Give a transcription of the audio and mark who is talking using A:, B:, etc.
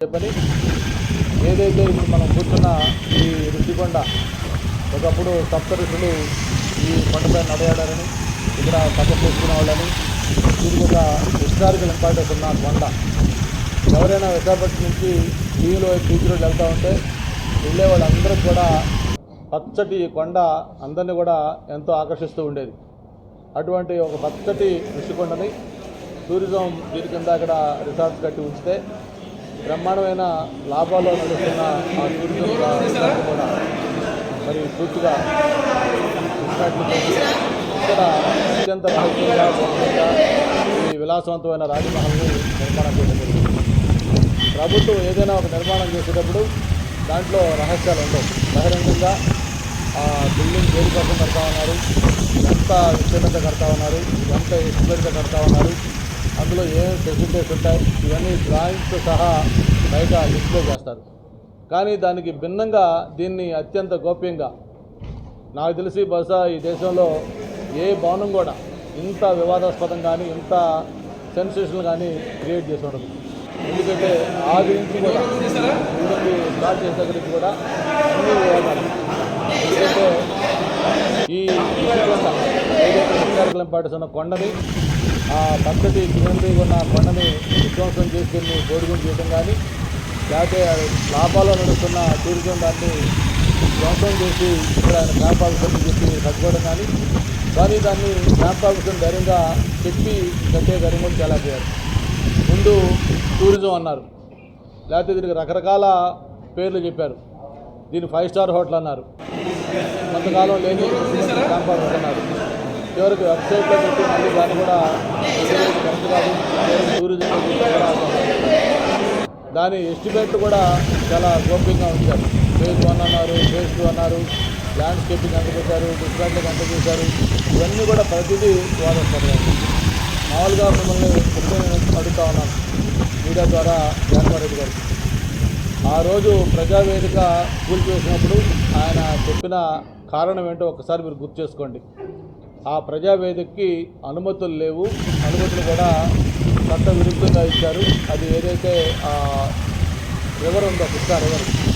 A: చెప్పని ఏదైతే ఇప్పుడు మనం కూర్చున్న ఈ రుచికొండ ఒకప్పుడు సప్త ఋషులు ఈ కొండపై నడయాడారని ఇక్కడ తపస్సు చేసుకునే వాళ్ళని దీనికి ఒక హిస్టారికల్ ఇంపార్టెన్స్ ఉన్న కొండ. ఎవరైనా విశాఖపట్నం నుంచి టీవీలో బీచ్ రోడ్ వెళ్తూ ఉంటే వెళ్ళే వాళ్ళందరూ కూడా పచ్చటి కొండ అందరినీ కూడా ఎంతో ఆకర్షిస్తూ ఉండేది. అటువంటి ఒక పచ్చటి ఋషికొండని టూరిజం దీని కింద అక్కడ రిసార్ట్స్ కట్టి ఉంచితే బ్రహ్మాండమైన లాభాల్లో నడుస్తున్న ఆ టూరిజం కూడా మరి పూర్తిగా ఇక్కడ అత్యంత రహస్యంగా ఈ విలాసవంతమైన రాజమహల్ని నిర్మాణం చేయడం ప్రభుత్వం ఏదైనా ఒక నిర్మాణం చేసేటప్పుడు దాంట్లో రహస్యాలు ఉండవు. బహిరంగంగా ఆ బిల్డింగ్ దేని కోసం కడతా ఉన్నారు ఎంత విస్తీర్ణత కడతా ఉన్నారు ఎంత ఎస్టిమేట్గా కడతా ఉన్నారు అందులో ఏం ఫెసిలిటీస్ ఉంటాయి ఇవన్నీ డ్రాయింగ్స్తో సహా బయట డిస్ప్లే చేస్తారు. కానీ దానికి భిన్నంగా దీన్ని అత్యంత గోప్యంగా నాకు తెలిసి బహుశా ఈ దేశంలో ఏ భవనం కూడా ఇంత వివాదాస్పదం కానీ ఇంత సెన్సేషన్ కానీ క్రియేట్ చేసి ఉండదు. ఎందుకంటే ఆ గురించి కూడా స్టార్ట్ చేసే గురించి కూడా అన్ని వివాదాలు ఎందుకంటే ఈ ఋషికొండ పాటు ఉన్న కొండని ఆ పద్ధతి చిరంజీవి ఉన్న కొండని విధ్వంసం చేసుకుని కోడిగుండు చేయడం కానీ లేకపోతే లాభాల్లో నడుస్తున్న టూరిజం దాన్ని ధ్వంసం చేసి ఇక్కడ ఆయన క్యాంప్ ఆఫీసర్ చెప్పి కట్టుకోవడం కానీ కానీ దాన్ని క్యాంప్ ఆఫీసర్ ధైర్యంగా చెప్పి కట్టే ధైర్యం కూడా చాలా చేయాలి. ముందు టూరిజం అన్నారు. లేకపోతే దీనికి రకరకాల పేర్లు చెప్పారు. దీన్ని ఫైవ్ స్టార్ హోటల్ అన్నారు. కొంతకాలం లేని క్యాంప్ అన్నారు. చివరికి వెబ్సైట్లో పెట్టి మళ్ళీ దాన్ని కూడా కరెక్ట్ కాదు టూరిజం దాని ఎస్టిమేట్ కూడా చాలా గోప్యంగా ఉంచారు. ఫేజ్ వన్ అన్నారు ఫేజ్ టూ అన్నారు ల్యాండ్స్కేపింగ్ అంత పెట్టారు డిస్ప్లాంటింగ్ అంత చేశారు ఇవన్నీ కూడా ప్రతిదీ వాడేస్తారు మామూలుగా మిమ్మల్ని అడుగుతా ఉన్నాను. మీడియా ద్వారా జగన్మోహన్ గారు. ఆ రోజు ప్రజావేదిక కూల్చేసినప్పుడు ఆయన చెప్పిన కారణం ఏంటో ఒకసారి మీరు గుర్తు చేసుకోండి. ఆ ప్రజావేదికకి అనుమతులు లేవు. అనుమతులు కూడా చట్ట విరుద్ధంగా ఇచ్చారు. అది ఏదైతే ఎవరు రివర్ ఉందో కృష్ణా రివర్